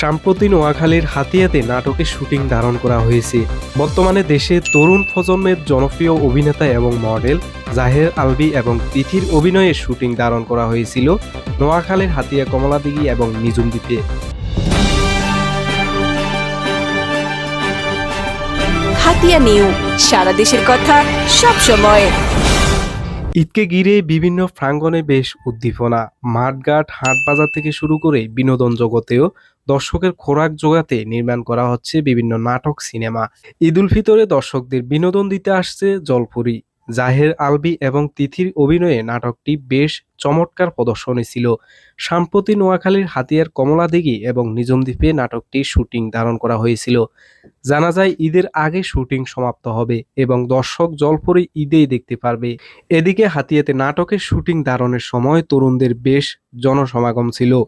সাম্প্রতি নোয়াখালীর হাতিয়াতে নাটকের শুটিং ধারণ করা হয়েছে। বর্তমানে দেশে তরুণ প্রজন্মের জনপ্রিয় অভিনেতা এবং মডেল জাহের আলবি এবং তিথির অভিনয়ের শুটিং ধারণ করা হয়েছিল নোয়াখালীর হাতিয়া কমলাদিঘি এবং নিজুম দ্বীপে। হাতিয়া নিউ সারা দেশের কথা সব সময়। ঈদকে ঘিরে বিভিন্ন প্রাঙ্গণে বেশ উদ্দীপনা। মাঠঘাট হাট বাজার থেকে শুরু করে বিনোদন জগতেও দর্শকের খোরাক জোগাতে নির্মাণ করা হচ্ছে বিভিন্ন নাটক, সিনেমা। ঈদ উল ফিতরে দর্শকদের বিনোদন দিতে আসছে জলপুরি। জাহের আলবি এবং তিথির অভিনয়ে নাটকটি বেশ চমৎকার প্রদর্শনী ছিল। সাম্প্রতি নোয়াখালীর হাতিয়ার কমলা দিঘি এবং নিজম দ্বীপে নাটকটি শুটিং ধারণ করা হয়েছিল। জানা যায়, ঈদের আগে শুটিং সমাপ্ত হবে এবং দর্শক জলপরি ঈদেই দেখতে পারবে। এদিকে হাতিয়াতে নাটকের শুটিং ধারণের সময় তরুণদের বেশ জনসমাগম ছিল।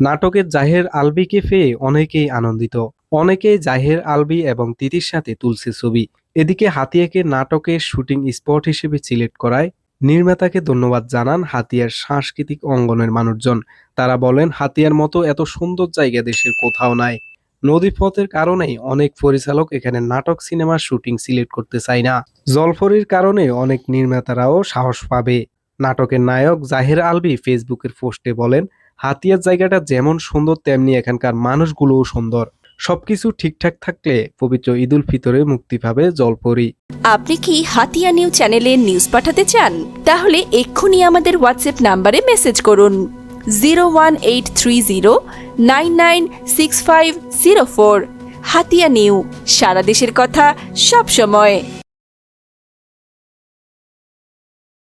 নাটকের জাহের আলবিকে পেয়ে অনেকেই আনন্দিত। অনেকেই জাহের আলবি এবং তিতির সাথে তুলছে ছবি। এদিকে হাতিয়াকে নাটকের শুটিং স্পট হিসেবে সিলেক্ট করায় নির্মাতাকে ধন্যবাদ জানান হাতিয়ার সাংস্কৃতিক অঙ্গনের মানুষজন। তারা বলেন, হাতিয়ার মতো এত সুন্দর জায়গা দেশের কোথাও নাই। নদীপথের কারণেই অনেক পরিচালক এখানে নাটক সিনেমার শুটিং সিলেক্ট করতে চায় না। জলফরির কারণে অনেক নির্মাতারাও সাহস পাবে। নাটকের নায়ক জাহের আলবি ফেসবুকের পোস্টে বলেন, হাতিয়ার জায়গাটা যেমন সুন্দর, তেমনি এখানকার মানুষগুলোও সুন্দর। সবকিছু ঠিকঠাক থাকলে পবিত্র ঈদুল ফিতরে মুক্তি পাবে জলপরি। আপনি কি হাতিয়া নিউ চ্যানেলে নিউজ পাঠাতে চান? তাহলে এক্ষুনি আমাদের হোয়াটসঅ্যাপ নাম্বারে মেসেজ করুন। Zero one eight three zero nine nine six five zero four. Hatiya new, সারা দেশের কথা সব সময়।